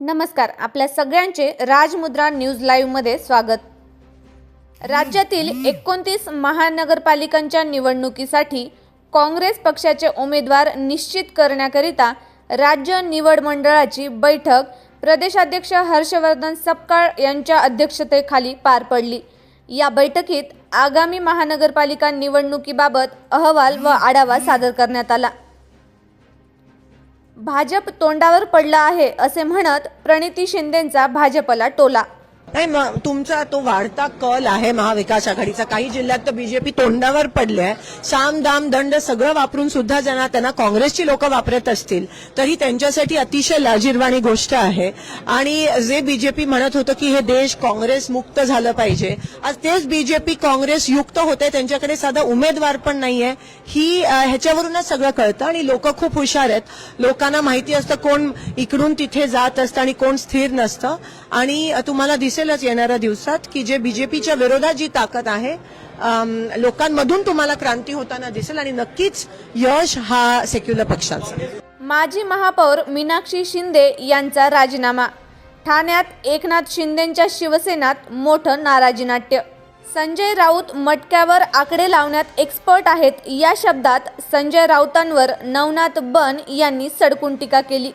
नमस्कार आपल्या सगळ्यांचे राजमुद्रा न्यूज लाईव्हमध्ये स्वागत. राज्यातील एकोणतीस महानगरपालिकांच्या निवडणुकीसाठी काँग्रेस पक्षाचे उमेदवार निश्चित करण्याकरिता राज्य निवड मंडळाची बैठक प्रदेशाध्यक्ष हर्षवर्धन सपकाळ यांच्या अध्यक्षतेखाली पार पडली. या बैठकीत आगामी महानगरपालिका निवडणुकीबाबत अहवाल व आढावा सादर करण्यात आला. भाजप तोंडावर पडला आहे असे म्हणत प्रणिती शिंदेंचा भाजपला टोला नाही मग तुमचा तो वाढता कल आहे महाविकास आघाडीचा. काही जिल्ह्यात तर बीजेपी तोंडावर पडले आहे साम दाम दंड सगळं वापरून सुद्धा ज्यांना त्यांना काँग्रेसची लोक वापरत असतील तर ही त्यांच्यासाठी अतिशय लाजीरवाणी गोष्ट आहे. आणि जे बीजेपी म्हणत होतं की हे देश काँग्रेस मुक्त झालं पाहिजे आज तेच बीजेपी काँग्रेस युक्त होते त्यांच्याकडे साधा उमेदवार पण नाहीये. ही ह्याच्यावरूनच सगळं कळतं आणि लोक खूप हुशार आहेत. लोकांना माहिती असतं कोण इकडून तिथे जात असतं आणि कोण स्थिर नसतं. आणि तुम्हाला दिसत दिसेलच येणाऱ्या दिवसात की जे बीजेपीच्या विरोधात जी ताकद आहे लोकांमधून तुम्हाला क्रांती होताना दिसेल आणि नक्कीच यश हा सेक्युलर पक्षाचा. माजी महापौर मीनाक्षी शिंदे यांचा राजीनामा. ठाण्यात एकनाथ शिंदेंच्या शिवसेनात मोठं नाराजीनाट्य संजय राऊत मटक्यावर आकडे लावण्यात एक्सपर्ट आहेत या शब्दात संजय राऊतांवर नवनाथ बन यांनी सडकून टीका केली.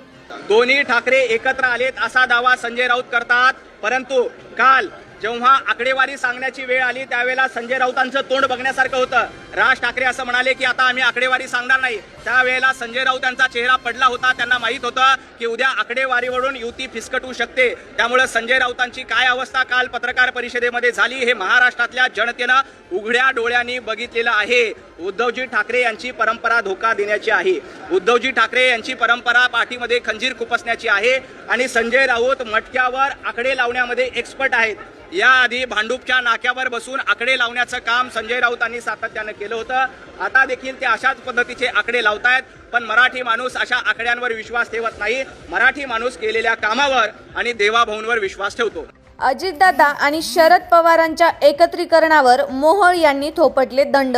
दोन्ही ठाकरे एकत्र आलेत असा दावा संजय राऊत करतात. परंतु काल जेव्हा आकडेवारी सांगण्याची वेळ आली त्यावेळेला संजय राऊतांचं तोंड बघण्यासारखं होतं. राज ठाकरे असं म्हणाले की आता आम्ही आकडेवारी सांगणार नाही. त्यावेळेला संजय राऊत यांचा चेहरा पडला होता. त्यांना माहीत होतं की उद्या आकडेवारीवरून युती फिसकटू शकते. त्यामुळे संजय राऊतांची काय अवस्था काल पत्रकार परिषदेमध्ये झाली हे महाराष्ट्रातल्या जनतेनं उघड्या डोळ्यांनी बघितलेलं आहे. उद्धवजी ठाकरे यांची परंपरा धोका देण्याची आहे. उद्धवजी ठाकरे यांची परंपरा पाठीमध्ये खंजीर खुपसण्याची आहे. आणि संजय राऊत मटक्यावर आकडे लावण्यामध्ये एक्सपर्ट आहेत. याआधी भांडूपच्या नाक्यावर बसून आकडे लावण्याचं काम संजय राऊतांनी सातत्यानं केलं होतं. आता देखील ते अशाच पद्धतीचे आकडे लावतायत पण मराठी माणूस अशा आकड्यांवर विश्वास ठेवत नाही. मराठी माणूस केलेल्या कामावर आणि देवाभाऊंवर विश्वास ठेवतो. अजितदादा आणि शरद पवारांच्या एकत्रीकरणावर मोहोळ यांनी थोपटले दंड.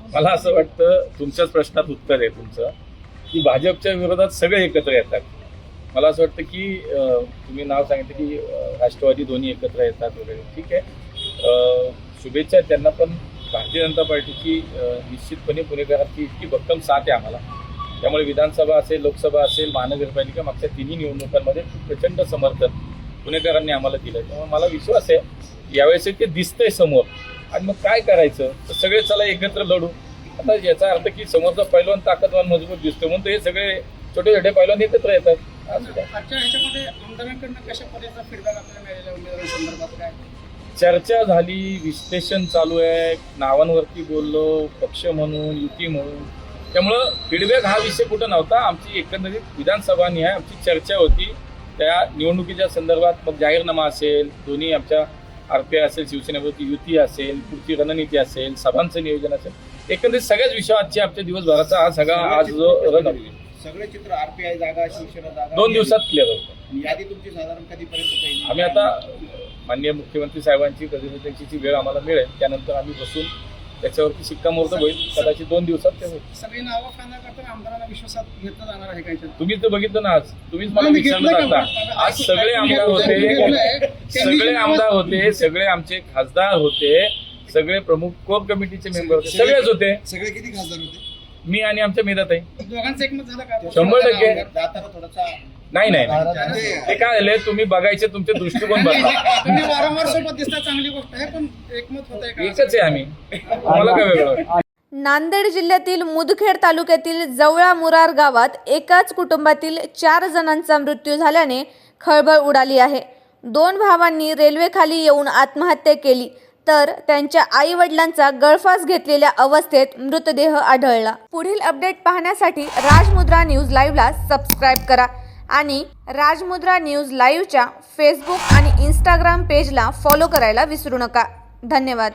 मला असं वाटतं तुमच्याच प्रश्नात उत्तर आहे तुमचं की भाजपच्या विरोधात सगळे एकत्र येतात. मला असं वाटतं की तुम्ही नाव सांगितलं की राष्ट्रवादी दोन्ही एकत्र येतात वगैरे. ठीक आहे. शुभेच्छा त्यांना पण भारतीय जनता पार्टीची निश्चितपणे पुणेकरांची इतकी भक्कम साथ आहे आम्हाला. त्यामुळे विधानसभा असेल लोकसभा असेल महानगरपालिका मागच्या तिन्ही निवडणुकांमध्ये प्रचंड समर्थन पुणेकरांनी आम्हाला दिलं त्यामुळे मला विश्वास आहे यावेळेस ते दिसतंय समोर. आणि मग काय करायचं? तर सगळे चला एकत्र लढू. आता याचा अर्थ की समोरचा पैलवान ताकदवान मजबूत दिसतो म्हणून हे सगळे छोटे छोटे पैलवान एकत्र येतात. चर्चा झाली विश्लेषण चालू आहे. नावांवरती बोललो पक्ष म्हणून युती म्हणून. त्यामुळं फीडबॅक हा विषय कुठं नव्हता. आमची एकंदरीत विधानसभा निहाय आमची चर्चा होती. त्या निवडणुकीच्या संदर्भात मग जाहीरनामा असेल दोन्ही आमच्या आर पी आय असेल शिवसेनेवरती युती असेल पुढची रणनीती असेल सभांचं नियोजन असेल. एकंदरीत सगळ्याच विषय आमच्या दिवसभराचा हा सगळा आज जो रण सगळे चित्र आरपीआय जागा शिवसेना जागा दोन दिवसात क्लिअर होतं. यादी तुमची साधारण कधीपर्यंत आम्ही आता माननीय मुख्यमंत्री साहेबांची प्रतिनिधींची जी वेळ आम्हाला मिळेल त्यानंतर आम्ही बसून त्याच्यावरती शिक्कामोर्तब होईल. कदाचित दोन दिवसात ते होईल. सगळी नावं करताना आमदारांना विश्वासात घेतलं जाणार आहे काही तुम्हीच तर बघितलं ना आज. तुम्हीच मला विचारलं? आता. आज सगळे आमदार होते सगळे आमदार होते सगळे आमचे खासदार होते सगळे प्रमुख कोर कमिटीचे मेंबर होते सगळेच होते. सगळे किती खासदार होते? मी आणि आमच्या मेधाताई दोघांचं एकमत झालं का? शंभर टक्के. थोडासा नाही नाही नाही. ते काय झाले तुम्ही बघायचे तुमचे दृष्टिकोन बदला तुम्ही वारंवार सोबत दिसता चांगली गोष्ट आहे पण एकमत होत आहे का? एकच आहे आम्ही. तुम्हाला काय वेगळं वाटतं? नांदेड जिल्ह्यातील मुदखेड तालुक्यातील जवळा मुरार गावात एकाच कुटुंबातील चार जणांचा मृत्यू झाल्याने खळबळ उडाली आहे. दोन भावांनी रेल्वेखाली येऊन आत्महत्या केली. तर त्यांच्या आई वडिलांचा गळफास घेतलेल्या अवस्थेत मृतदेह आढळला. पुढील अपडेट पाहण्यासाठी राजमुद्रा न्यूज लाईव्हला सबस्क्राईब करा आणि राजमुद्रा न्यूज लाईव्हच्या फेसबुक आणि इंस्टाग्राम पेजला फॉलो करायला विसरू नका. धन्यवाद.